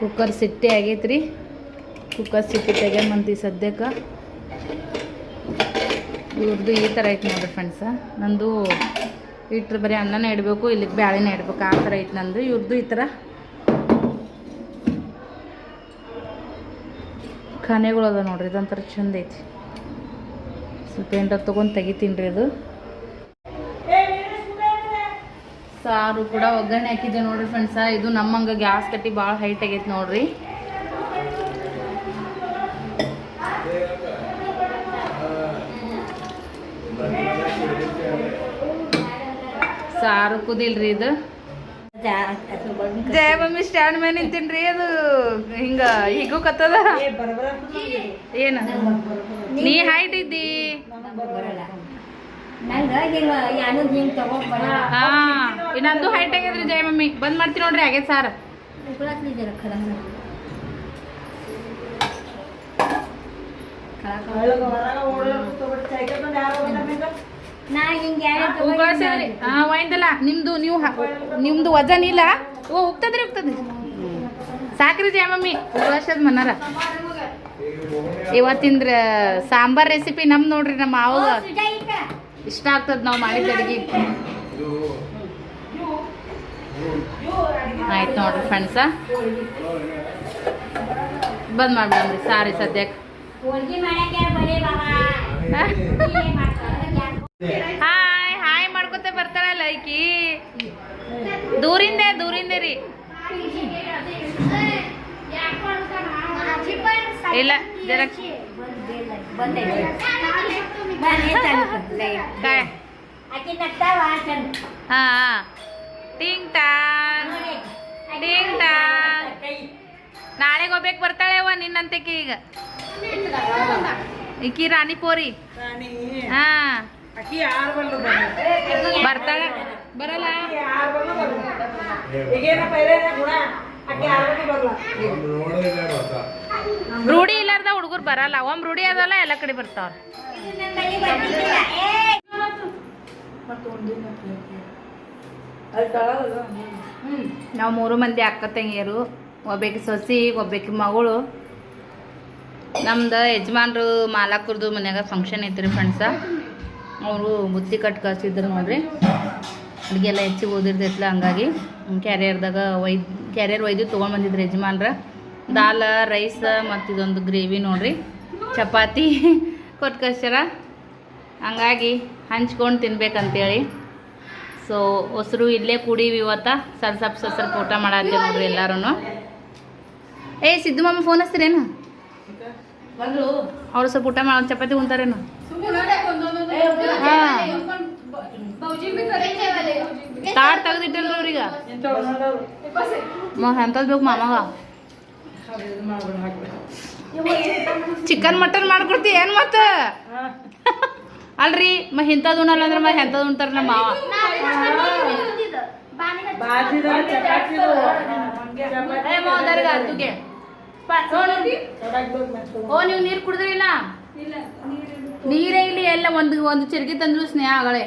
Cooker ಸಿಟ್ಟಿ ಆಗೈತ್ರಿ. Cooker ಸಿಟ್ಟಿ ತೆಗ್ಯಂಬಂತಿ ಸದ್ಯಕ್ಕೆ. ಇವ್ರದ್ದು ಈ ಥರ ಐತೆ ನೋಡಿರಿ ಫ್ರೆಂಡ್ಸ ನಂದು ಇಟ್ರೆ ಬರೀ ಅನ್ನನೇ ಇಡಬೇಕು, ಇಲ್ಲಿಗೆ ಬ್ಯಾಳೆನೇ ಇಡ್ಬೇಕು. ಆ ಥರ ಐತೆ ನಂದು. ಇವ್ರದ್ದು ಈ ಥರ ಖಾನೆಗಳು ಅದ ನೋಡ್ರಿ ಇದೊಂಥರ ಚಂದ ಐತಿ. ಸ್ವಲ್ಪ ಏನಾರ ತೊಗೊಂಡು ತೆಗಿತೀನಿ ರೀ ಅದು ಸಾರು ಕೂಡ ಒಗ್ಗರಣೆ ಹಾಕಿದ್ದೆ ನೋಡ್ರಿ ಫ್ರೆಂಡ್ಸ ಇದು ನಮ್ಮಂಗ ಗ್ಯಾಸ್ ಕಟ್ಟಿ ಭಾಳ ಹೈಟ್ ಆಗೈತೆ ನೋಡ್ರಿ. ಸಾರು ಕುದಿಲ್ರಿ ಇದು. ಜಯ ಮಮ್ಮಿ ಸ್ಟ್ಯಾಂಡ್ ಮೇಲೆ ನಿಂತೀನ್ರಿ ಅದು ಹಿಂಗ ಹೀಗೂ ಕತ್ತದ. ಏನ? ನೀ ಹೈಟ್ ಇದ್ದಿ? ಹಾ ಇನ್ನೊಂದು ಹೈಟ್ ಆಗ್ಯದ್ರಿ ಜಯ ಮಮ್ಮಿ. ಬಂದ್ ಮಾಡ್ತೀನಿ ನೋಡ್ರಿ ಆಗೈತೆ ಸಾರು. ಒಯ್ದಲ್ಲ ನಿಮ್ದು ನೀವು ನಿಮ್ದು ವಜನ್ ಇಲ್ಲ? ಓ ಹೋಗ್ತದ್ರಿ ಹೋಗ್ತದ್ರಿ ಸಾಕ್ರಿ ಜಯ ಮಮ್ಮಿ. ಉಗಾಸದ ಮನಾರ. ಇವತ್ತಿಂದ್ರ ಸಾಂಬಾರ್ ರೆಸಿಪಿ ನಮ್ ನೋಡ್ರಿ ನಮ್ಮ ಮಾವಾಗ. ಇಷ್ಟ ಆಗ್ತದ ನಾವು ಮಾಡಿದ ಅಡಿಗೆ. ಆಯ್ತು ನೋಡ್ರಿ ಫ್ರೆಂಡ್ಸ ಬಂದ್ ಮಾಡ್ಬಿಡಮ್ರಿ ಸಾರಿ ಸದ್ಯಕ್ಕೆ ಹಾಯ್ ಹಾಯ್ ಮಾಡ್ಕೊತ ಬರ್ತಾರಲ್ಲ ಈಕಿ ದೂರಿಂದೆ ದೂರಿಂದೆ ರೀ. ಇಲ್ಲ ಜರ ಕಾಯ್ ಹಾ ಹಾ ಟಿಂಗ್ ಟಾಂಗ್ ಟಿಂಗ್ ಟಾಂಗ್ ನಾಳೆಗೆ ಹೋಗ್ಬೇಕು ಬರ್ತಾಳೆ ಅವ್ವ ನಿನ್ನಂತಕಿ ಈಗ ಈಕಿ ರಾಣಿ ಪೋರಿ ಹಾ ಬರ್ತಾಳೆ ಬರಲ್ಲ ರೂಢಿ ಇಲ್ಲಾರ್ದ ಹುಡುಗರು ಬರಲ್ಲ. ಒಮ್ಮೆ ರೂಢಿ ಅದಲ್ಲ ಎಲ್ಲ ಕಡೆ ಬರ್ತಾವ್ರ. ನಾವು ಮೂರು ಮಂದಿ ಅಕ್ಕ ತಂಗಿಯರು ಒಬ್ಬಾಕಿ ಸೊಸಿ ಒಬ್ಬಾಕಿ ಮಗಳು. ನಮ್ದು ಯಜಮಾನ್ರು ಮಾಲಾಕರ್ದು ಮನ್ಯಾಗ ಫಂಕ್ಷನ್ ಐತ್ರಿ ಫ್ರೆಂಡ್ಸ ಅವರು ಬುತ್ತಿ ಕಟ್ ಕಳ್ಸಿದ್ರು ನೋಡ್ರಿ. ಅಡುಗೆ ಎಲ್ಲ ಹೆಚ್ಚಿಗೆ ಓದಿರ್ತೈತಿಲ್ಲ ಹಂಗಾಗಿ ಕ್ಯಾರಿಯರ್ದಾಗ ಒಯ್ದು ಕ್ಯಾರಿಯರ್ ಒಯ್ದು ತೊಗೊಂಡು ಬಂದಿದ್ರು ಯಜಮಾನ್ರ. ದಾಲ್ ರೈಸ್ ಮತ್ತು ಇದೊಂದು ಗ್ರೇವಿ ನೋಡ್ರಿ. ಚಪಾತಿ ಕೊಟ್ಟು ಕಳ್ಸ್ಯಾರ ಹಂಗಾಗಿ ಹಂಚ್ಕೊಂಡು ತಿನ್ಬೇಕಂತೇಳಿ. ಸೊ ಹೊಸರು ಇಲ್ಲೇ ಕುಡೀವಿ ಇವತ್ತು. ಸರ್ ಸಪ್ ಸಸರ್ ಊಟ ಮಾಡಿ ನೋಡ್ರಿ ಎಲ್ಲರೂ ಏ ಸಿದ್ದು ಮಾಮ ಫೋನ್ ಹಚ್ತೀರೇನು? ಅವ್ರು ಸ್ವಲ್ಪ ಊಟ ಮಾಡೋ ಚಪಾತಿ ಉಂತಾರೇನು ತಾಡ್ ತೆಗ್ದಿಟ್ಟಲ್ರಿ ಅವ್ರೀಗ? ಎಂಥದ್ದು ಬೇಕು ಮಾಮಗ ಚಿಕನ್ ಮಟನ್ ಮಾಡ್ಕೊಡ್ತಿ ಏನು ಮತ್ತ? ಅಲ್ರಿ, ಮ ಇಂಥದ್ದು ಉಣಲ್ಲ ಅಂದ್ರೆ ಮ ಎಂಥದ್ದು ಉಣ್ತಾರ ನಮ್ಮ ಮಾವ? ಓ, ನೀವು ನೀರು ಕುಡಿದ್ರಿಲ್ಲ? ನೀರೇ ಇಲ್ಲಿ ಎಲ್ಲ ಒಂದು ಒಂದು ಚಿರ್ಗಿ ತಂದ್ರು ಸ್ನೇಹ ಆಗಳೆ.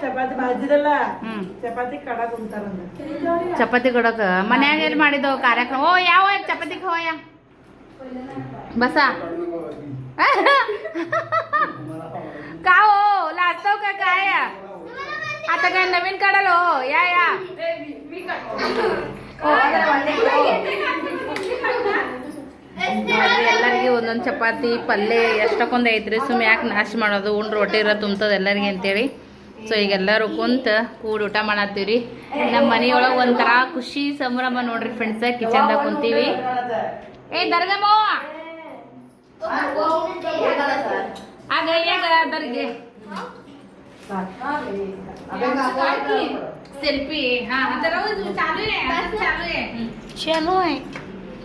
ಚಪಾತಿ ಬಾಜಿದಲ್ಲ ಹ್ಮ್ ಚಪಾತಿ ಕಡಕ್ ಉಂಟಾರಂದ ಚಪಾತಿ ಕೊಡಕ ಮನ್ಯಾಗ ಎಲ್ಲಿ ಮಾಡಿದವು ಕಾರ್ಯಕ್ರಮ ಓ ಯಾವ ಚಪಾತಿ ಖವಾಯ ಬಸ काओ लाजतो का काय आता काय नवीन काढालो या या ಎಲ್ಲರಿಗೂ ಒಂದೊಂದು ಚಪಾತಿ ಪಲ್ಯ ಎಷ್ಟಕ್ಕೊಂದು ಐತ್ರಿ ಸುಮ್ಮನೆ ಯಾಕೆ ನಾಶ ಮಾಡೋದು ಉಂಡ್ರೆ ರೊಟ್ಟಿ ಇರೋ ತುಂಬ್ತದೆ ಎಲ್ಲರಿಗೆ ಅಂತೇಳಿ. ಸೊ ಈಗ ಎಲ್ಲರೂ ಕುಂತ ಕೂಡಿ ಊಟ ಮಾಡತ್ತೀವ್ರಿ. ನಮ್ಮ ಮನೆಯೊಳಗೆ ಒಂಥರ ಖುಷಿ ಸಂಭ್ರಮ ನೋಡ್ರಿ ಫ್ರೆಂಡ್ಸ ಕಿಚನ್ದಾಗ ಕುಂತೀವಿ. ಏ ದರ್ಗಮ್ಮ ಸೆಲ್ಫಿ ಹಾ ಚಾಲು ಚಾಲು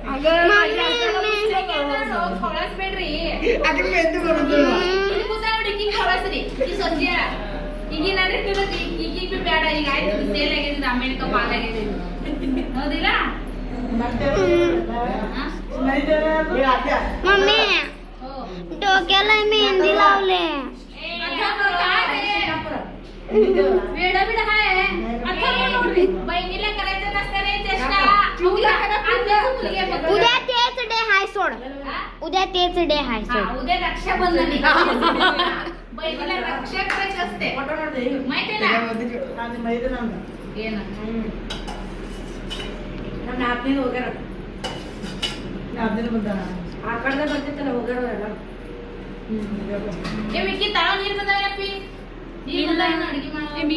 अगं मम्मी, खवळाच ಬೇಡ್ರಿ ಅದಕ್ಕೆ ಮೆಂತು ಕೊಡುದು ಕೂತಾಡಿ ಈಗ ಖವಳಸ್ರಿ ಈ ಸದ್ಯ ಈಗಿನ ನಡೀತಿರೋದು ಈಗೀಗ ಬೇಡ ಈಗ ಆಯ್ತು ಸೇಲ್ ಆಗಿದೆ ಆಮೇಲೆ ಪಾಲ್ ಆಗಿದೆ ಹೌದಿಲ್ಲ ಹಾ? मम्मी हो. डोक्याला मेहंदी लावले वेडा बिडा हाय आता कोण नोडरी बहिणीला उद्या तेच डे हाय सोड हा? उद्या तेच डे हाय हा, सोड उद्या रक्षाबंधन आहे. बहिणीला रक्षा करायचं असते माहितीये ना ಏನು ನಮ್ಮ ನಾಲ್ಕನೇ ಹೋಗ್ಯಾರ ನಾಲ್ಕನೇ ಬಂದಾರ ಆ ಕಡೆ ಬರ್ತಿತ್ತಲ್ಲ ಹೋಗ್ಯಾರ ಎಲ್ಲ ಏ ವಿಕ್ಕಿ ತಳ ನೀರ್ ಬಂದಾವ ಅಪ್ಪಿ ನೀರ್ ಬಂದಾವ ಅಡಿಗೆ ಮಾಡೋ मी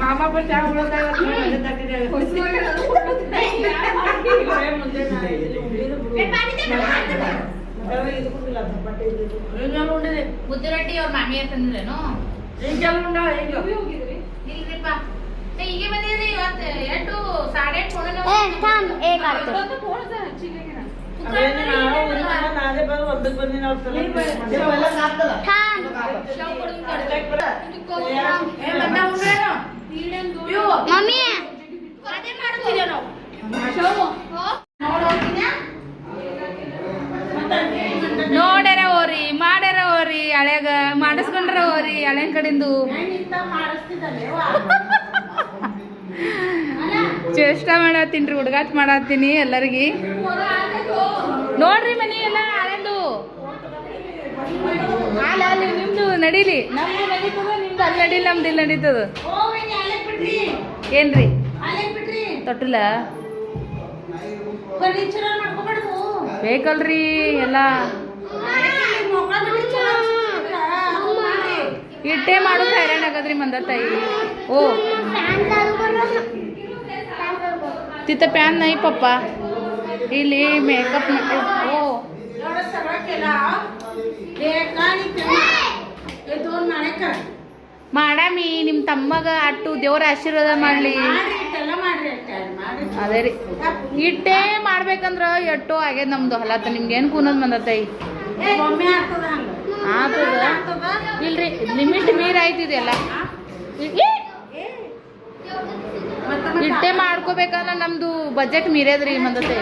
अजून नीट टाकायचं. पाणी दे की. उसको बत्ता दिली, अद्रक कळशी आहे की तू. ನಮ್ಮ ಮನೆಗೆ ಕಟ್ಟಿನ program ಉಂಟು. ಮಾಮ पण त्यामुळे काय उसको ಮುದ್ದೆ ರೊಟ್ಟಿ ಅವ್ರ ಮಾಮಿ ಅಂತಂದ್ರೇನು ಹೋಗಿದ್ರಿ ಇಲ್ರಿಪ್ಪ ಏ, ಹೀಗೆ ಬಂದಿದ್ರಿ ಇವತ್ತು ಎಷ್ಟು ಸಾಡೆ ಎಂಟು ಹೊಡೆದ ए थांब ಮಮ್ಮಿ ಅದೇ ನಾವು ನೋಡ್ಯಾರ ಹೋರಿ ಮಾಡ್ಯಾರ ಹೋರಿ ಹಳೆಗ ಮಾಡಿಸ್ಕೊಂಡ್ರ ಹೋರಿ ಹಳೆ ಕಡಿಂದು. ಚೇಷ್ಟ ಮಾಡತ್ತೀನಿ ಹುಡುಗಾಟ ಮಾಡತ್ತೀನಿ ಎಲ್ಲರಿಗಿ. ನೋಡ್ರಿ ಮನಿ ಎಲ್ಲ ಆನಂದು ಅಲ್ಲ ಅಲ್ಲಿ ನಿಮ್ದು ನಡೀಲಿ. ನಮ್ದು ನಡೀತದ ನಿಮ್ದು ಅಲ್ಲಿ ನಡೀಲಿ ನಮ್ದು ಇಲ್ಲಿ ನಡೀತದ. ಏನ್ರಿ? ತೊಟ್ಟಿಲ್ಲ ಬೇಕಲ್ರಿ ಎಲ್ಲ. ಇಟ್ಟೆ ಮಾಡು ಹೈರಾಣ ಆಗದ್ರಿ ಮಂದ ತಾಯಿ. ಓ. ತಿತ್ತ ಪ್ಯಾನ್ ನೈ ಪಪ್ಪ. ಇಲ್ಲಿ ಮೇಕಪ್ ಓ एवढं सगळं केला हे का आणि ते हे दोन नाणे कर ಮಾಡಾಮಿ ನಿಮ್ಮ ತಮ್ಮಗ ಅಟ್ಟು ದೇವ್ರ ಆಶೀರ್ವಾದ ಮಾಡ್ಲಿ ಮಾಡ್ರಿ ಇಟ್ಟೆಲ್ಲ ಮಾಡ್ರಿ ಅಷ್ಟೇ ಮಾಡ್ರಿ ಅದೇ ರೀ ಇಟ್ಟೇ ಮಾಡ್ಬೇಕಂದ್ರ ಎಟ್ಟು ಆಗ್ಯದ ನಮ್ದು ಹೊಲತ್ತ ನಿಮ್ಗೆ ಏನು ಕೂನದ್ ಬಂದತೈ ಒಮ್ಮೆ ಆಗ್ತದ ಹಂಗ ಆತದ ಆಗ್ತದ ಇಲ್ರಿ ಲಿಮಿಟ್ ಮೀರ್ ಆಯ್ತಿದೆಲ್ಲ ಮತ್ತೆ ಇಟ್ಟೆ ಮಾಡ್ಕೋಬೇಕನ್ನ ನಮ್ದು ಬಜೆಟ್ ಮೀರದ್ರಿ ಮಂದತೆ.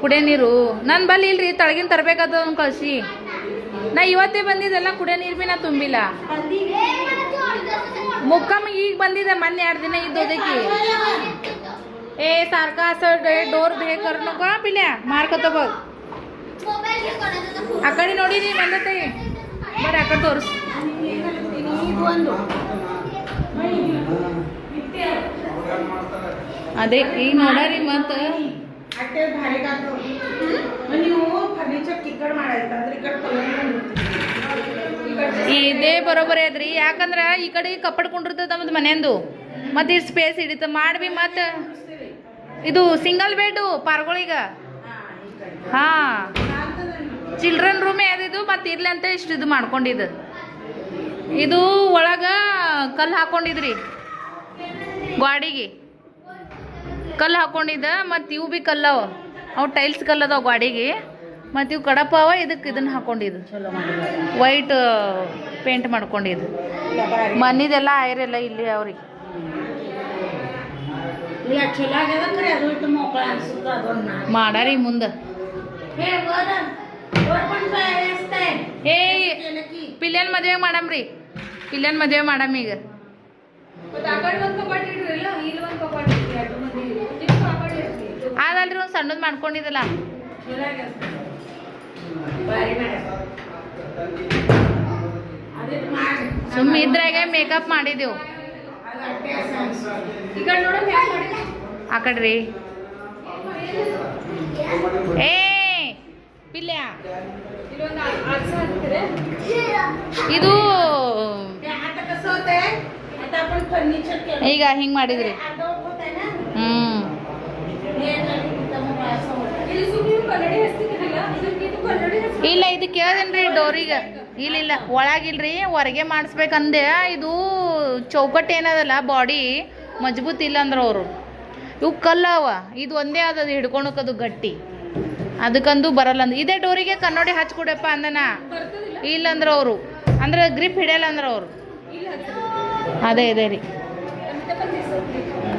ಕುಡಿಯ ನೀರು. ನನ್ನ ಬಲ್ಲಿ ಇಲ್ರಿ, ತಳಗಿನ ತರಬೇಕಾದ ಕಳ್ಸಿ. ನಾ ಇವತ್ತೇ ಬಂದಿದ್ದೆಲ್ಲ ಕುಡಿಯ ನೀರ್ ಬಿ ನಾ ತುಂಬಿಲ್ಲ. ಮುಕ್ಕಮ್ಮ ಈಗ ಬಂದಿದೆ ಮೊನ್ನೆ ಎರಡು ದಿನ ಇದ್ದೋದಕ್ಕೆ. ಏ, ಸಾರ್ಕಾ ಡೇ, ಡೋರ್ ಬೇಕರ್ನಕ ಬಿಲ್ಯ ಮಾರ್ಕೋತ ಆ ಕಡೆ ನೋಡಿ ನೀ ಬಂದತೆ ಬರ, ಆ ಕಡೆ ತೋರಿಸು. ಅದೇ ಈಗ ನೋಡರಿ ಮತ್ತ. ಅಟ್ಟೆ ಭಾರಿ ಕಾತು ನೀವು ಫರ್ನಿಚರ್ ಕಿಕ್ಕಡ್ ಈ ಕಡೆ ಇದೇ ಬರೋಬರಿ ಅದ್ರಿ ಯಾಕಂದ್ರ ಈ ಕಡೆ ಕಪ್ಪಡ್ ಕುಂಡಿರ್ತದ ನಮ್ದು ಮನೆಯಂದು ಮತ್ತೆ ಇದು ಸ್ಪೇಸ್ ಹಿಡಿತ. ಮಾಡ್ಬಿ ಮತ್ತ. ಇದು ಸಿಂಗಲ್ ಬೆಡ್ ಪಾರ್ಗಳಿಗ. ಹಾ ಚಿಲ್ಡ್ರನ್ ರೂಮೇ ಅದಿದು ಮತ್ತೆ ಇರ್ಲಿ ಅಂತ ಇಷ್ಟು ಇದು ಮಾಡ್ಕೊಂಡಿದ್ದು ಇದು ಒಳಗ ಕಲ್ಲು ಹಾಕೊಂಡಿದ್ರಿ. ಗ್ವಾಡಿಗೆ. ಕಲ್ಲು ಹಾಕೊಂಡಿದ್ದ ಮತ್ತು ಇವು ಭೀ ಕಲ್ಲವ ಅವು. ಟೈಲ್ಸ್ ಕಲ್ಲದವ ಗ್ವಾಡಿಗೆ. ಮತ್ತು ಇವು ಕಡಪ ಅವ ಇದಕ್ಕೆ ಇದನ್ನ ಹಾಕೊಂಡಿದ್ದು. ವೈಟ್ ಪೇಂಟ್ ಮಾಡ್ಕೊಂಡಿದ್ದು. ಮನಿದೆಲ್ಲ ಆಯ್ರೆಲ್ಲ ಇಲ್ಲಿ ಅವ್ರಿಗೆ ಮಾಡಾರಿ ಚಲೋ ಆಗ್ಯದ ಖರೆ ಅದು ಇಟ್ಟು ಮಕ್ಕಳ ಅನ್ಸುತ್ತ ಅದನ್ನ ಮಾಡಾರಿ ಮುಂದೆ ಹೇ ಗೋದ ಓಪನ್ ಬೇಸ್ತೆ ಏ ಪಿಲ್ಯನ್ ಮದುವೆ ಮಾಡಮ್ರಿ? ಇಲ್ಲೇನು ಮದುವೆ ಮಾಡಮ್ ಈಗ? ಅದಲ್ರಿ ಒಂದು ಸಣ್ಣದ್ ಮಾಡ್ಕೊಂಡಿದ್ದಲ್ಲ. ಸುಮ್ಮ ಇದ್ರಾಗೆ ಮೇಕಪ್ ಮಾಡಿದೆವು. ಆ ಕಡ್ರಿ. ಏ ಪಿಲ್ಯ. ಇದು ಈಗ ಹಿಂಗೆ ಮಾಡಿದ್ರಿ. ಹ್ಮ್. ಇಲ್ಲ, ಇದು ಕೇಳ್ದೇನ್ರಿ ಡೋರಿಗೆ. ಇಲ್ಲ ಇಲ್ಲ, ಒಳಗಿಲ್ರಿ, ಹೊರಗೆ ಮಾಡಿಸ್ಬೇಕಂದೆ. ಇದು ಚೌಕಟ್ಟು ಏನದಲ್ಲ, ಬಾಡಿ ಮಜಬೂತ್ ಇಲ್ಲ ಅಂದ್ರೆ ಅವರು ಇವು ಕಲ್ಲವ ಇದು ಒಂದೇ ಆದದು ಅದು ಗಟ್ಟಿ. ಅದಕ್ಕಂದು ಬರಲ್ಲ ಅಂದ್ರೆ ಇದೇ ಡೋರಿಗೆ ಕನ್ನಡಿ ಹಚ್ಕೊಡಪ್ಪ ಅಂದನ. ಇಲ್ಲಂದ್ರ ಅವರು. ಅಂದ್ರೆ ಗ್ರಿಪ್ ಹಿಡಿಯಲ್ಲ ಅಂದ್ರೆ ಅವರು. ಅದೇ ಇದೆ ರೀ.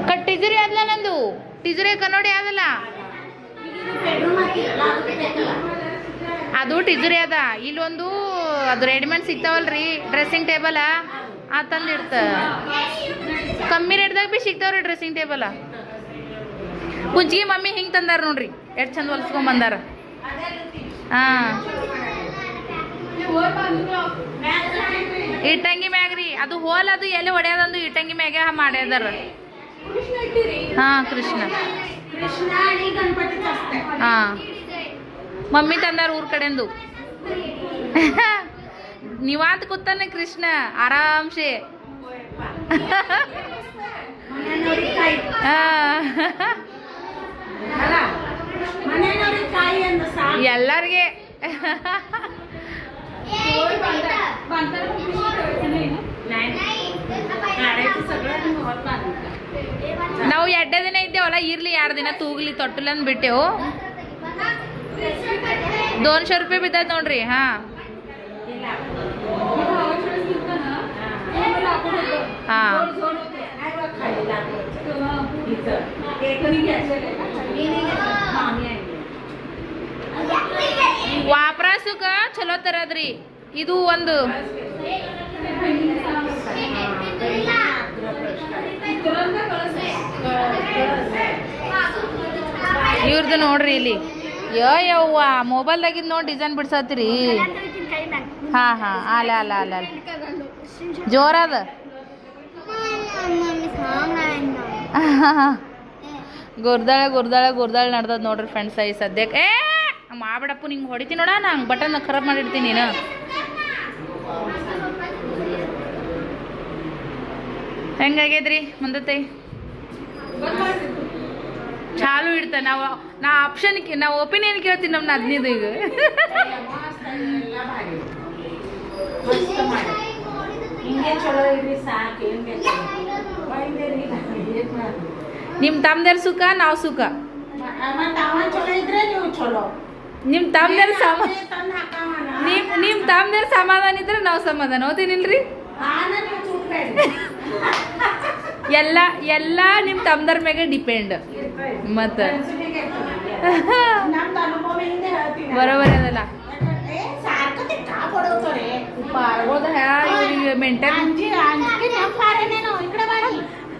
ಕಟ್ ಟಿಜರಿ ಆದ್ಲ ನಂದು. ಟಿಜರಿ ಕನ್ನಡಿ ಆದಲ್ಲ. ಅದು ಟಿಜರಿ ಅದ. ಇಲ್ಲೊಂದು ಅದು ರೆಡಿಮೇಡ್ ಸಿಗ್ತಾವಲ್ರಿ. ಡ್ರೆಸ್ಸಿಂಗ್ ಟೇಬಲ ಆ. ತಂದಿಡ್ತ ಕಮ್ಮಿ ರೇಟ್ದಾಗ ಭೀ ಸಿಗ್ತಾವ್ರಿ ಡ್ರೆಸ್ಸಿಂಗ್ ಟೇಬಲ ಕುಂಚಿಗೆ ಮಮ್ಮಿ ಹಿಂಗೆ ತಂದಾರ ನೋಡ್ರಿ. ಎಷ್ಟು ಚಂದ ಹೊಲಿಸ್ಕೊಂಬಂದಾರ ಹಾಂ. ಇಟ್ಟಂಗಿ ಮ್ಯಾಗ್ರಿ. ಅದು ಹೋಲ್ ಅದು ಎಲ್ಲಿ ಹೊಡೆಯೋದಂದು ಇಟ್ಟಂಗಿ ಮ್ಯಾಗ ಮಾಡ್ಯದಾರ. ಹಾಂ ಕೃಷ್ಣ. ಹಾಂ. ಮಮ್ಮಿ ತಂದಾರ ಊರ್ ಕಡೆಂದು. ನೀವಾದ ಕೂತಾನೆ ಕೃಷ್ಣ ಆರಾಮ್ಸೆ. ಹಾಂ. ಎಲ್ಲರಿಗೆ. ನಾವು ಎರಡೇ ದಿನ ಇದ್ದೇವಲ್ಲ ಇರ್ಲಿ ಎರಡು ದಿನ ತೂಗ್ಲಿ ತೊಟ್ಟಲನ್ ಬಿಟ್ಟೆವು. ದೋನ್ಶೆ ರೂಪಾಯಿ ಬಿದ್ದೈತೆ ನೋಡ್ರಿ ಹಾ. ಹಾ. ವಾಪರಾಸಕ್ಕೆ ಚಲೋ ತರದ್ರಿ. ಇದು ಒಂದು ಇವ್ರದ್ದು ನೋಡ್ರಿ ಇಲ್ಲಿ. ಯೋ ಯವ್ವ ಮೊಬೈಲ್ದಾಗಿದ್ದು ನೋಡಿ ಡಿಸೈನ್ ಬಿಡ್ಸತ್ರಿ. ಹಾ ಹಾ, ಅಲ್ಲ ಅಲ್ಲ ಅಲ್ಲ ಅಲ್ಲ. ಜೋರದ. ಗುರ್ದಾಳೆ ಗುರ್ದಾಳೆ ಗುರ್ದಾಳೆ ನಡ್ದದ ನೋಡ್ರಿ ಫ್ರೆಂಡ್ಸ್ ಐ ಸದ್ಯಕ್ಕೆ ಏ ಮಾಡ್ಬಿಡಪ್ಪ, ನಿಂಗೆ ಹೊಡಿತೀನಿ ನೋಡ, ನಾ ಬಟನ್ ಖರಾಬ್ ಮಾಡಿರ್ತೀನಿ ನೀನು ಹೆಂಗಾಗ್ಯದ್ರಿ ಮಾಡ್ತಿದ್ರು. ಚಾಲು ಇಡ್ತ, ನಾವು, ನಾ ಆಪ್ಷನ್ ನಾ ಒಪಿನಿಯನ್ ಕೇಳ್ತೀನಿ ನಮ್ಮ ಹದಿನೈದು ಈಗ? ನಿಮ್ಮ ತಮ್ಮದೇರ್ ಸುಖ, ನಾವು ಸುಖ ಚಲೋ ಇದ್ರೆ ನೀವು ಚಲೋ ನಿಮ್ಮ ತಮ್ಮದೇರ್ ಸಮ. ನಿಮ್ ನಿಮ್ಮ ಸಮಾಧಾನ ಇದ್ರೆ ನಾವು ಸಮಾಧಾನ. ಓದಿನಿಲ್ರಿ. ಎಲ್ಲ ಎಲ್ಲ ನಿಮ್ಮ ತಮ್ಮದರ ಮ್ಯಾಗೆ ಡಿಪೆಂಡ್ ಮತ್ತ ಬರೋಬರಿ ಅದಲ್ಲ.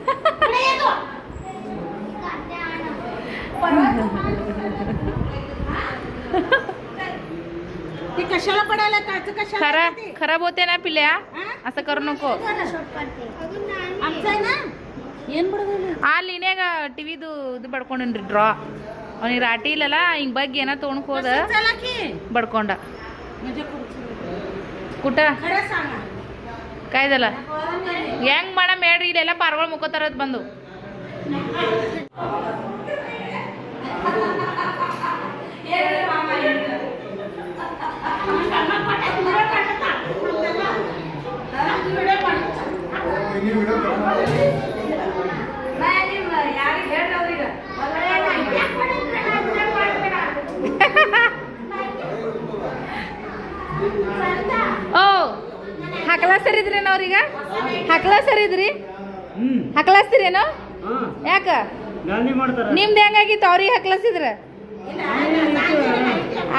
ते का बडवतोरे? ಪಾರ್ಗೋದ ಇವರಿಗೆ ಮೇಂಟೈನ್ अंजी अंजी नेम पारे नेनो इकडे बारी इकडे ये तू. ते कशाला पडायला त्याचं कशाला खरा ते? खराब होते ना पिल्या हा? असं करू नको आमचं आहे ना ಏನ್ ಬಿಡೋದಿಲ್ಲ ಅಲ್ಲಿ ಇನ್ಯಾಗ ಟಿವಿದು ಇದು ಬಡ್ಕೊಂಡನ್ರಿ ಡ್ರಾ ಅವ್ನಿಗೆ ರಾಟಿ ಇಲ್ಲಲ್ಲ ಹಿಂಗ್ ಬಗ್ಗೆ ಏನೋ ತೊಗೊಂಡ್ ಹೋದ चला की ಬಡ್ಕೊಂಡ म्हणजे पुढचं. ಕುಟ खरं सांगा ಕಾಯ್ದಲ್ಲ पोरं मेली. ಹೆಂಗ್ ಮಾಡಮ್ ಹೇಳ್ರಿ ಇಲ್ಲೆಲ್ಲ ಪಾರ್ಗಳು ಮುಕ್ಕೋತಾರದ್ ಬಂದು ಹಕ್ಲಾಸರಿದ್ರಿ? ಹ್ಮ್. ಹಕ್ಲಾಸ್ತೀರೇನು ಯಾಕ? ನಿಮ್ದು ಹೆಂಗಾಗಿತ್ತು? ಅವ್ರಿಗೆ ಹಕ್ಲಸಿದ್ರ?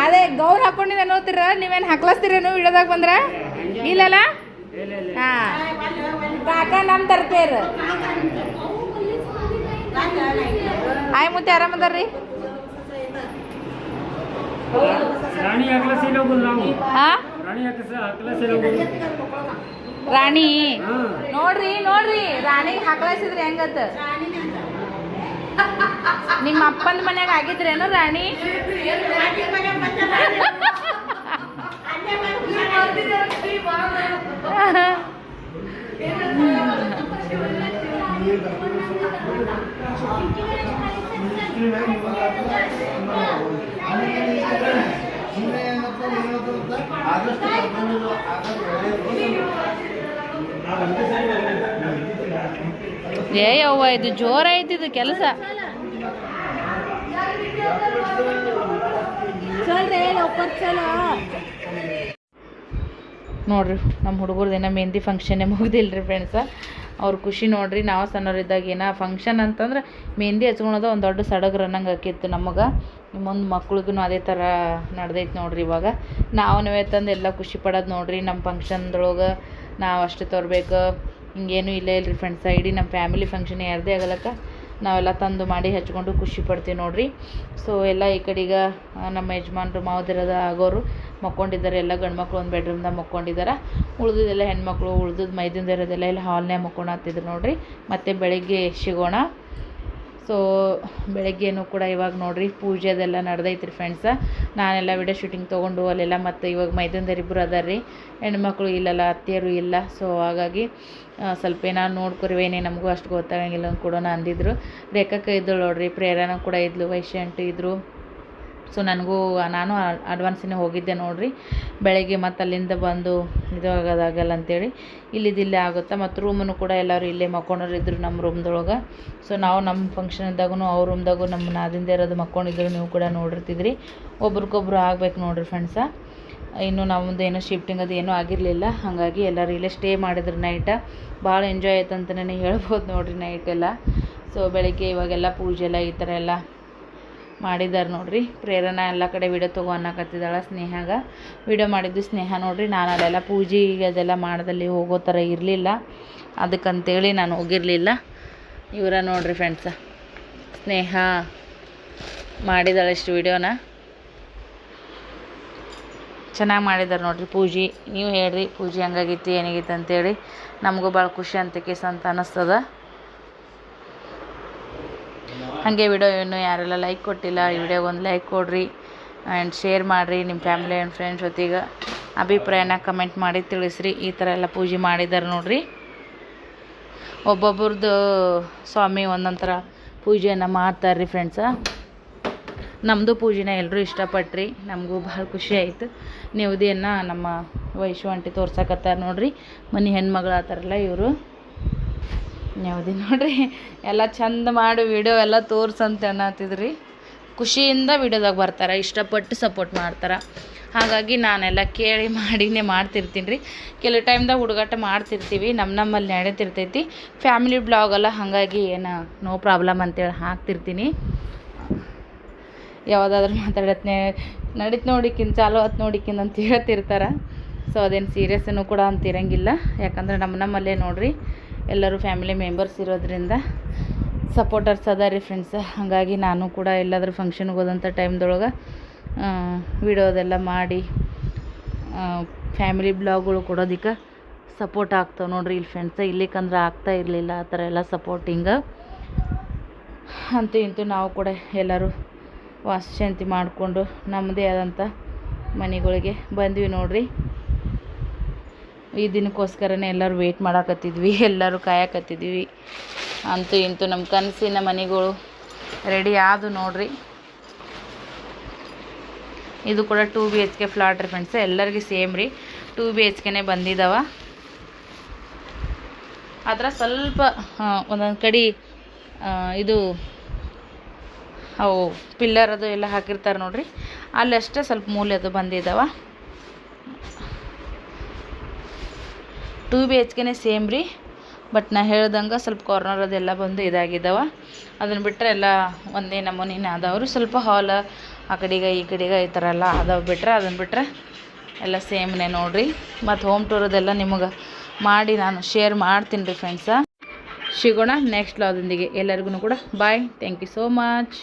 ಅದೇ ಗೌರ್ ಹಾಕೊಂಡಿನ ನೋಡ್ತೀರ? ನೀವೇನು ಹಕ್ಲಸ್ತೀರೇನು ಇಡೋದಾಗ ಬಂದ್ರ? ಇಲ್ಲಲ್ಲ? ಹಾ. ಕಾಕ ನಮ್ಮ ತರ್ತೇರ ಆಯ್ ಮುತ್ತೆ ಆರಾಮದಾರ್ರಿ ಹಾ? ರಾಣಿ. ರಾಣಿ ನೋಡ್ರಿ ನೋಡ್ರಿ. ರಾಣಿಗೆ ಹಾಕ್ಲಾಸಿದ್ರಿ ಹೆಂಗತ್ತ ನಿಮ್ಮ ಅಪ್ಪನ ಮನ್ಯಾಗ ಆಗಿದ್ರೇನು ರಾಣಿ? ಏ ಯವ್ವ ಇದು ಜೋರ ಐತಿದು ಕೆಲಸ. ನೋಡ್ರಿ ನಮ್ಮ ಹುಡುಗರ್ದೇನೋ ಮೆಹಂದಿ ಫಂಕ್ಷನ್ನೇ ಮುಗ್ದಿಲ್ರಿ ಫ್ರೆಂಡ್ಸ ಅವ್ರ ಖುಷಿ ನೋಡ್ರಿ ನಾವು ಸಣ್ಣವ್ರಿದ್ದಾಗ ಏನೋ ಫಂಕ್ಷನ್ ಅಂತಂದ್ರೆ ಮೆಹಂದಿ ಹಚ್ಕೊಳೋದು ಒಂದು ದೊಡ್ಡ ಸಡಗರ ಅನ್ನಂಗೆ ಆಕಿತ್ತು ನಮಗೆ. ಮುಂದೆ ಮಕ್ಳಿಗೂ ಅದೇ ಥರ ನಡ್ದೈತೆ ನೋಡ್ರಿ ಇವಾಗ. ನಾವು ತಂದು ಎಲ್ಲ ಖುಷಿ ಪಡೋದು ನೋಡ್ರಿ ನಮ್ಮ ಫಂಕ್ಷನ್ದೊಳಗೆ ನಾವು ಅಷ್ಟು ತರಬೇಕು. ಹಿಂಗೇನು ಇಲ್ಲ ಇಲ್ರಿ ಫ್ರೆಂಡ್ಸ್ ಇಡೀ ನಮ್ಮ ಫ್ಯಾಮಿಲಿ ಫಂಕ್ಷನ್ ಯಾರದೇ ಆಗಲಕ್ಕ ನಾವೆಲ್ಲ ತಂದು ಮಾಡಿ ಹಚ್ಕೊಂಡು ಖುಷಿ ಪಡ್ತೀವಿ ನೋಡಿರಿ. ಸೊ ಎಲ್ಲ ಈ ಕಡೆಗ ನಮ್ಮ ಯಜಮಾನ್ರು, ಮಾವದಿರದ ಆಗೋರು ಮಕ್ಕೊಂಡಿದ್ದಾರೆ. ಎಲ್ಲ ಗಂಡು ಮಕ್ಕಳು ಒಂದು ಬೆಡ್ರೂಮ್ದಾಗ ಮಕ್ಕೊಂಡಿದ್ದಾರೆ ಉಳಿದಿದ್ದೆಲ್ಲ ಹೆಣ್ಮಕ್ಳು ಉಳ್ದದ್ದು ಮೈದಿಂದ ಇರೋದೆಲ್ಲ ಇಲ್ಲಿ ಹಾಲ್ನೇ ಮಕ್ಕೊಳತ್ತಿದ್ರು ನೋಡಿರಿ. ಮತ್ತೆ ಬೆಳಗ್ಗೆ ಸಿಗೋಣ? ಸೊ ಬೆಳಗ್ಗೆನೂ ಕೂಡ ಇವಾಗ ನೋಡಿರಿ, ಪೂಜೆ ಅದೆಲ್ಲ ನಡೆದೈತ್ರಿ ಫ್ರೆಂಡ್ಸ ನಾನೆಲ್ಲ ವಿಡಿಯೋ ಶೂಟಿಂಗ್ ತೊಗೊಂಡು ಅಲ್ಲೆಲ್ಲ ಮತ್ತು ಇವಾಗ ಮೈದಂದರಿ ಇಬ್ಬರು ಅದಾರ ರೀ ಹೆಣ್ಮಕ್ಳು ಇಲ್ಲಲ್ಲ, ಅತ್ತೆಯರು ಇಲ್ಲ. ಸೊ ಹಾಗಾಗಿ ಸ್ವಲ್ಪ ಏನಾರು ನೋಡ್ಕೊರಿವೇನೆ ನಮಗೂ ಅಷ್ಟು ಗೊತ್ತಾಗಂಗಿಲ್ಲ ಕೂಡ ಅಂದಿದ್ರು ರೇಖಕ್ಕ ಇದ್ದಳು ನೋಡ್ರಿ, ಪ್ರೇರಣಾ ಕೂಡ ಇದ್ಲು, ವೈಶ್ಯಂಟು ಇದ್ದರು ಸೊ ನನಗೂ, ನಾನು ಅಡ್ವಾನ್ಸಿನೇ ಹೋಗಿದ್ದೆ ನೋಡಿರಿ. ಬೆಳಗ್ಗೆ ಮತ್ತು ಅಲ್ಲಿಂದ ಬಂದು ಇದು ಆಗೋದಾಗಲ್ಲ ಅಂತೇಳಿ ಇಲ್ಲಿದ್ದಿಲ್ಲೇ ಆಗುತ್ತೆ, ಮತ್ತು ರೂಮನ್ನು ಕೂಡ ಎಲ್ಲರೂ ಇಲ್ಲೇ ಮಕ್ಕೊಂಡವ್ರು ಇದ್ರು ನಮ್ಮ ರೂಮ್ದೊಳಗೆ ಸೊ ನಾವು ನಮ್ಮ ಫಂಕ್ಷನ್ ಇದ್ದಾಗೂ ಅವ್ರ ರೂಮ್ದಾಗೂ ನಮ್ಮ ನಾದಿಂದ ಇರೋದು ಮಕ್ಕೊಂಡಿದ್ರು, ನೀವು ಕೂಡ ನೋಡಿರ್ತಿದ್ರಿ. ಒಬ್ರಿಗೊಬ್ರು ಆಗ್ಬೇಕು ನೋಡಿರಿ ಫ್ರೆಂಡ್ಸ ಇನ್ನು ನಮ್ಮದು ಏನೋ ಶಿಫ್ಟಿಂಗ್ ಅದು ಏನೂ ಆಗಿರಲಿಲ್ಲ. ಹಾಗಾಗಿ ಎಲ್ಲರೂ ಇಲ್ಲೇ ಸ್ಟೇ ಮಾಡಿದ್ರು ನೈಟ ಭಾಳ ಎಂಜಾಯ್ ಆಯ್ತು ಅಂತಲೇ ಹೇಳ್ಬೋದು ನೋಡಿರಿ ನೈಟ್ ಎಲ್ಲ ಸೊ ಬೆಳಗ್ಗೆ ಇವಾಗೆಲ್ಲ ಪೂಜೆ ಎಲ್ಲ ಈ ಥರ ಎಲ್ಲ ಮಾಡಿದ್ದಾರೆ ನೋಡ್ರಿ. ಪ್ರೇರಣಾ ಎಲ್ಲ ಕಡೆ ವಿಡಿಯೋ ತಗೋ ಅನ್ನಕತ್ತಿದ್ದಾಳೆ ಸ್ನೇಹಾಗ. ವಿಡಿಯೋ ಮಾಡಿದ್ದು ಸ್ನೇಹ ನೋಡ್ರಿ, ನಾನು ಅಲ್ಲೆಲ್ಲ ಪೂಜೆಗೆ ಅದೆಲ್ಲ ಮಾಡೋದಲ್ಲಿ ಹೋಗೋ ಥರ ಇರಲಿಲ್ಲ. ಅದಕ್ಕಂತೇಳಿ ನಾನು ಹೋಗಿರಲಿಲ್ಲ. ಇವರ ನೋಡ್ರಿ ಫ್ರೆಂಡ್ಸ ಸ್ನೇಹ ಮಾಡಿದಾಳೆ ಇಷ್ಟು ವಿಡಿಯೋನ ಚೆನ್ನಾಗಿ ಮಾಡಿದ್ದಾರೆ ನೋಡ್ರಿ ಪೂಜೆ. ನೀವು ಹೇಳ್ರಿ, ಪೂಜೆ ಹಂಗಾಗಿತ್ತು ಏನಾಗಿತ್ತು ಅಂತೇಳಿ. ನಮಗೂ ಭಾಳ ಖುಷಿ ಅಂತ ಕೇಸ್ ಅಂತ ಅನ್ನಿಸ್ತದ ಹಾಗೆ ವಿಡಿಯೋ ಇನ್ನೂ ಯಾರೆಲ್ಲ ಲೈಕ್ ಕೊಟ್ಟಿಲ್ಲ, ಈ ವಿಡಿಯೋಗೆ ಒಂದು ಲೈಕ್ ಕೊಡ್ರಿ ಆ್ಯಂಡ್ ಶೇರ್ ಮಾಡಿರಿ ನಿಮ್ಮ ಫ್ಯಾಮಿಲಿ ಆ್ಯಂಡ್ ಫ್ರೆಂಡ್ಸ್ ಜೊತೆಗೆ. ಅಭಿಪ್ರಾಯನ ಕಮೆಂಟ್ ಮಾಡಿ ತಿಳಿಸ್ರಿ. ಈ ಥರ ಎಲ್ಲ ಪೂಜೆ ಮಾಡಿದ್ದಾರೆ ನೋಡ್ರಿ. ಒಬ್ಬೊಬ್ರದ್ದು ಸ್ವಾಮಿ ಒಂದೊಂಥರ ಥರ ಪೂಜೆಯನ್ನು ಮಾಡ್ತಾರೆ ರೀ ಫ್ರೆಂಡ್ಸ ನಮ್ಮದು ಪೂಜೆನ ಎಲ್ಲರೂ ಇಷ್ಟಪಟ್ರಿ. ನಮಗೂ ಭಾಳ ಖುಷಿ ಆಯಿತು. ನೆವದಿಯನ್ನು ನಮ್ಮ ವೈಶು ಅಂಟಿ ತೋರ್ಸಕತ್ತಾರ ನೋಡ್ರಿ. ಮನೆ ಹೆಣ್ಮಗಳು ಎಲ್ಲ ಇವರು. ನೆವದಿ ನೋಡ್ರಿ. ಎಲ್ಲ ಚಂದ ಮಾಡಿ ವಿಡಿಯೋ ಎಲ್ಲ ತೋರ್ಸಂತ ಅನ್ನತ್ತಿದ್ರಿ. ಖುಷಿಯಿಂದ ವಿಡಿಯೋದಾಗ ಬರ್ತಾರೆ, ಇಷ್ಟಪಟ್ಟು ಸಪೋರ್ಟ್ ಮಾಡ್ತಾರೆ. ಹಾಗಾಗಿ ನಾನೆಲ್ಲ ಕೇಳಿ ಮಾಡಿನೇ ಮಾಡ್ತಿರ್ತೀನಿ ರೀ ಕೆಲವು ಟೈಮ್ದಾಗ ಹುಡುಗಾಟ ಮಾಡ್ತಿರ್ತೀವಿ ನಮ್ಮ ನಮ್ಮಲ್ಲಿ ನಡೀತಿರ್ತೈತಿ. ಫ್ಯಾಮಿಲಿ ಬ್ಲಾಗಲ್ಲ ಹಾಗಾಗಿ ಏನು ನೋ ಪ್ರಾಬ್ಲಮ್ ಅಂತೇಳಿ ಹಾಕ್ತಿರ್ತೀನಿ. ಯಾವುದಾದ್ರೂ ಮಾತಾಡತ್ನೆ, ನಡೀತು ನೋಡಿಕಿನ್ ಚಾಲು ಹತ್ತು ನೋಡಿಕಿನ್ ಅಂತ ಹೇಳ್ತಿರ್ತಾರೆ. ಸೊ ಅದೇನು ಸೀರಿಯಸ್ಸನ್ನು ಕೂಡ ಅಂತಿರಂಗಿಲ್ಲ. ಯಾಕಂದ್ರೆ ನಮ್ಮ ನಮ್ಮಲ್ಲೇ ನೋಡ್ರಿ. ಎಲ್ಲರೂ ಫ್ಯಾಮಿಲಿ ಮೆಂಬರ್ಸ್ ಇರೋದ್ರಿಂದ ಸಪೋರ್ಟರ್ಸ್ ಅದ ರೀ ಫ್ರೆಂಡ್ಸ್ ಹಾಗಾಗಿ ನಾನು ಕೂಡ ಎಲ್ಲಾದರೂ ಫಂಕ್ಷನ್ಗೆ ಹೋದಂಥ ಟೈಮ್ದೊಳಗೆ ವಿಡಿಯೋದೆಲ್ಲ ಮಾಡಿ ಫ್ಯಾಮಿಲಿ ಬ್ಲಾಗ್ಗಳು ಕೊಡೋದಕ್ಕೆ ಸಪೋರ್ಟ್ ಆಗ್ತಾವೆ ನೋಡ್ರಿ. ಇಲ್ಲಿ ಫ್ರೆಂಡ್ಸ ಇಲ್ಲಿಕಂದ್ರೆ ಆಗ್ತಾ ಇರಲಿಲ್ಲ, ಆ ಥರ ಎಲ್ಲ ಸಪೋರ್ಟಿಂಗ ಅಂತೂ ಇಂತೂ ನಾವು ಕೂಡ ಎಲ್ಲರೂ ವಾಸಶಾಂತಿ ಮಾಡಿಕೊಂಡು ನಮ್ಮದೇ ಆದಂಥ ಮನೆಗಳಿಗೆ ಬಂದ್ವಿ ನೋಡ್ರಿ. ಈ ದಿನಕ್ಕೋಸ್ಕರನೇ ಎಲ್ಲರೂ ವೆಯ್ಟ್ ಮಾಡಾಕತ್ತಿದ್ವಿ, ಎಲ್ಲರೂ ಕಾಯಕತ್ತಿದ್ವಿ. ಅಂತೂ ಇಂತೂ ನಮ್ಮ ಕನಸಿನ ಮನೆಗಳು ರೆಡಿ ಆದು ನೋಡ್ರಿ. ಇದು ಕೂಡ two B H K flat ರೀ ಫ್ರೆಂಡ್ಸ್ ಎಲ್ಲರಿಗೂ ಸೇಮ್ ರೀ. ಟೂ ಬಿ ಎಚ್ ಕೆನೇ ಬಂದಿದ್ದಾವ ಆದ್ರೆ ಸ್ವಲ್ಪ ಒಂದೊಂದು ಕಡೆ ಇದು, ಅವು ಪಿಲ್ಲರ್ ಅದು ಎಲ್ಲ ಹಾಕಿರ್ತಾರೆ ನೋಡ್ರಿ. ಅಲ್ಲಷ್ಟೇ ಸ್ವಲ್ಪ ಮೂಲೆ ಅದು ಬಂದಿದ್ದಾವ ಟೂ ಬಿ ಎಚ್ ಸೇಮ್ ರೀ. ಬಟ್ ನಾ ಹೇಳ್ದಂಗೆ ಸ್ವಲ್ಪ ಕಾರ್ನರ್ ಅದೆಲ್ಲ ಬಂದು ಇದಾಗಿದ್ದಾವೆ. ಅದನ್ನು ಬಿಟ್ಟರೆ ಎಲ್ಲ ಒಂದೇ ನಮೂನಿನೇ ಅದಾವ್ರಿ. ಸ್ವಲ್ಪ ಹಾಲ್ ಆ ಕಡೆಗೆ ಈ ಕಡೆಗೆ ಈ ಥರ ಎಲ್ಲ ಅದಾವೆ ಬಿಟ್ರೆ ಅದನ್ನು ಬಿಟ್ಟರೆ ಎಲ್ಲ ಸೇಮ್ನೇ ನೋಡಿರಿ. ಮತ್ತು ಹೋಮ್ ಟೂರದೆಲ್ಲ ನಿಮಗೆ ಮಾಡಿ ನಾನು ಶೇರ್ ಮಾಡ್ತೀನಿ ರೀ ಫ್ರೆಂಡ್ಸ ಸಿಗೋಣ ನೆಕ್ಸ್ಟ್ ಲಾದೊಂದಿಗೆ ಎಲ್ಲರಿಗೂ ಕೂಡ bye thank you so much